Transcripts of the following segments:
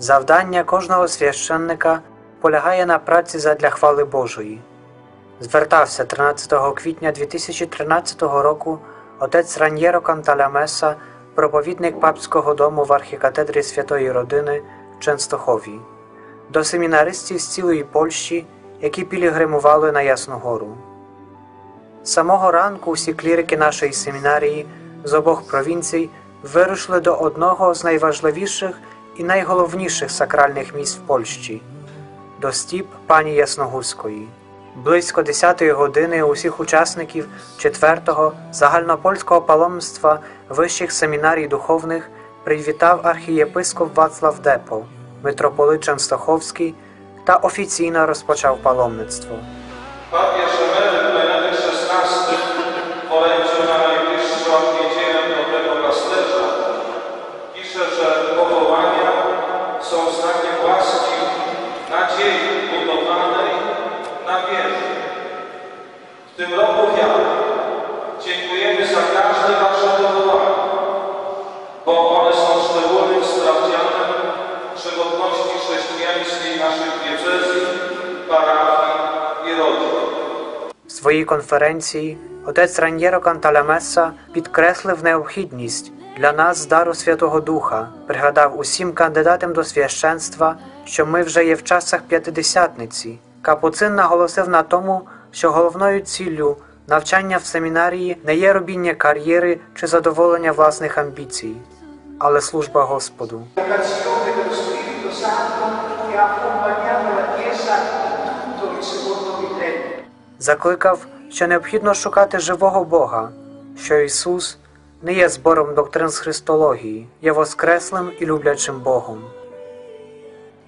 Завдання кожного священника полягає на праці задля хвали Божої. Звертався 13 квітня 2013 року отець Раньєро Канталямеса, проповідник папського дому в архікатедрі Святої Родини в Ченстохові, до семінаристів з цілої Польщі, які пілігримували на Ясну Гору. З самого ранку всі клірики нашої семінарії з обох провінцій вирушили до одного з найважливіших і найголовніших сакральних місць в Польщі до стіп пані Ясногузької. Близько 10-ї години усіх учасників 4-го загальнопольського паломництва вищих семінарій духовних привітав архієпископ Вацлав Депо, митрополит Częstochowський та офіційно розпочав паломництво. są znakiem łaski, nadziei budowanej na wierze. W tym roku wiary dziękujemy za każde Wasze powołanie, bo one są szczególnym sprawdzianem żywotności chrześcijańskiej naszych diecezji, parafii i rodzin. В своїй конференції отець Раньєро Канталямеса підкреслив необхідність для нас дару Святого Духа, пригадав усім кандидатам до священства, що ми вже є в часах п'ятидесятниці. Капуцин наголосив на тому, що головною ціллю навчання в семінарії не є робіння кар'єри чи задоволення власних амбіцій, але служба Господу. закликав, що необхідно шукати живого Бога, що Ісус не є збором доктрин з Христології, є воскреслим і люблячим Богом.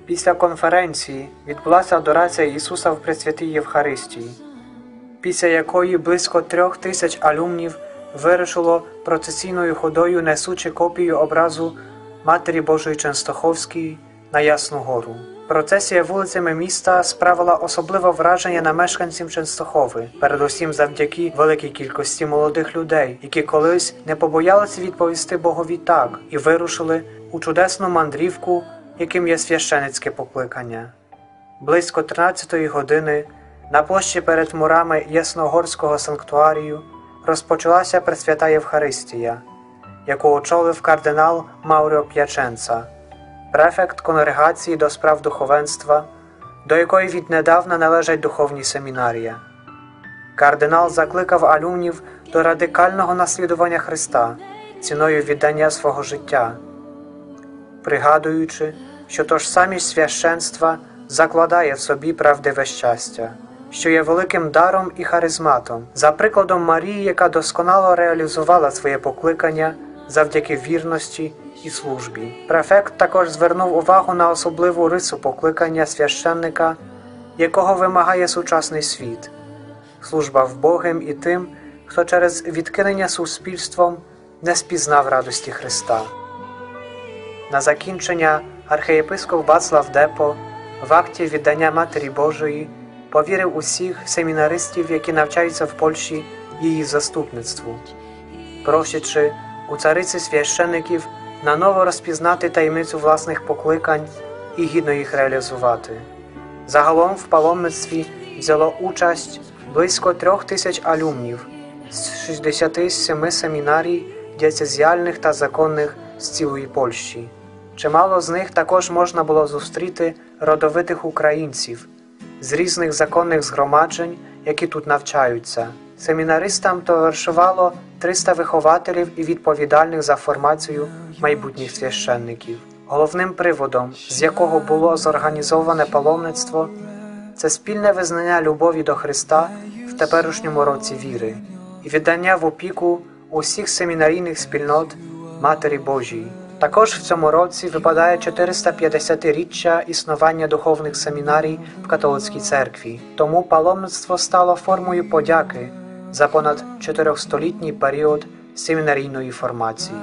Після конференції відбулася адорація Ісуса в Пресвятій Євхаристії, після якої близько трьох тисяч алюмнів вирушило процесійною ходою, несучи копію образу Матері Божої Ченстоховської на Ясну Гору. Процесія вулицями міста справила особливе враження на мешканців Ченстохови, передусім завдяки великій кількості молодих людей, які колись не побоялися відповісти Богові так і вирушили у чудесну мандрівку, яким є священицьке покликання. Близько 13-ї години на площі перед мурами Ясногорського санктуарію розпочалася Пресвята Євхаристія, яку очолив кардинал Мауріо П'яченца, префект конгрегації до справ духовенства, до якої віднедавна належать духовні семінарія. Кардинал закликав алюмнів до радикального наслідування Христа ціною віддання свого життя, пригадуючи, що тож самість священства закладає в собі правдиве щастя, що є великим даром і харизматом, за прикладом Марії, яка досконало реалізувала своє покликання завдяки вірності і службі. Префект також звернув увагу на особливу рису покликання священника, якого вимагає сучасний світ служба вбогим і тим, хто через відкинення суспільством не спізнав радості Христа. На закінчення архієпископ Вацлав Депо в акті віддання Матері Божої повірив усіх семінаристів, які навчаються в Польщі її заступництву, просячи у цариці священиків наново розпізнати таємницю власних покликань і гідно їх реалізувати. Загалом в паломництві взяло участь близько трьох тисяч алюмнів з 67 семінарій дієцезіальних та законних з цілої Польщі. Чимало з них також можна було зустріти родовитих українців з різних законних згромаджень, які тут навчаються. Семінаристам товаришувало 300 вихователів і відповідальних за формацію майбутніх священників. Головним приводом, з якого було зорганізоване паломництво, це спільне визнання любові до Христа в теперішньому році віри і віддання в опіку усіх семінарійних спільнот Матері Божій. Також в цьому році випадає 450-річчя існування духовних семінарій в католицькій церкві. Тому паломництво стало формою подяки за понад 400-літній період семінарійної формації.